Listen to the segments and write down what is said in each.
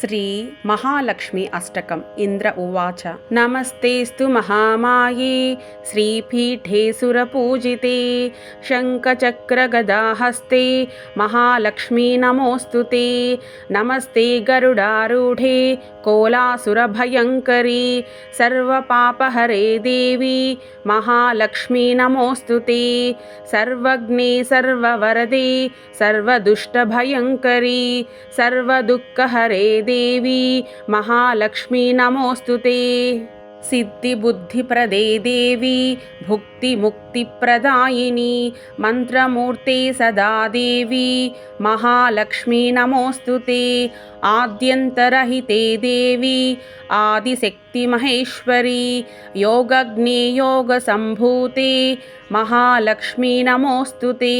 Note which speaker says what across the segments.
Speaker 1: శ్రీ మహాలక్ష్మి అష్టకం. ఇంద్ర ఉవాచ. నమస్తేస్తు మహామాయే. శ్రీపీఠే సురపూజితే శంఖచక్రగదాహస్తే. మహాలక్ష్మీ నమోస్తు తే. నమస్తే గరుడారూఢే. కోలాసురభయంకరీ సర్వపాపహరే దేవి. మహాలక్ష్మీ నమోస్తు తే. సర్వజ్ఞే సర్వవరదే. సర్వదుష్టభయంకరీ సర్వదుఃఖహరే దేవి మహాలక్ష్మీ నమోస్తు सिद्धिबुद्धिप्रदे देवी भुक्तिमुक्तिप्रदायिनी मन्त्रमूर्ते सदा देवी महालक्ष्मी नमोऽस्तु ते आद्यन्तरहिते देवी आदिशक्तिमहेश्वरी योगज्ञे योगसम्भूते महालक्ष्मी नमोऽस्तु ते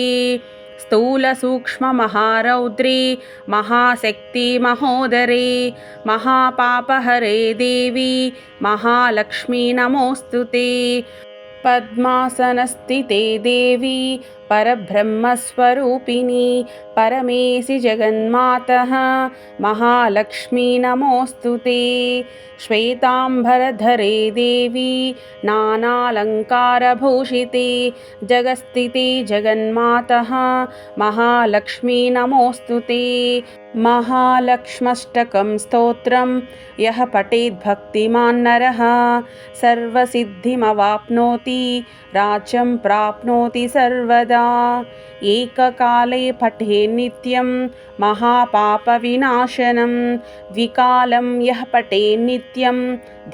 Speaker 1: स्थूलसूक्ष्ममहारौद्री महाशक्ति महोदरे महापापहरे देवी महालक्ष्मी नमोऽस्तु ते पद्मासनस्थिते देवी परब्रह्मस्वरूपिणी परमेसि जगन्मातः, महालक्ष्मी नमोऽस्तु ते। श्वेताम्बरधरे देवी, नानालङ्कारभूषिते, जगस्थिते जगन्मातः, महालक्ष्मी नमोऽस्तु ते। महालक्ष्मष्टकं स्तोत्रं, यः पठेद्भक्तिमान्नरः सर्वसिद्धिमवाप्नोति, राज्यं प्राप्नोति सर्वदा। एककाले पठे नित्यं महापापविनाशनं द्विकालं यः पठे नित्यं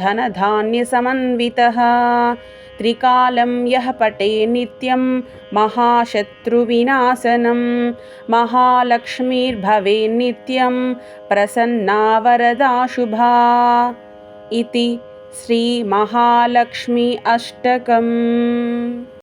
Speaker 1: धनधान्यसमन्वितः त्रिकालं यः पठे नित्यं महाशत्रुविनाशनं महालक्ष्मीर्भवेन्नित्यं प्रसन्ना वरदा शुभा इति श्रीमहालक्ष्मी अष्टकम्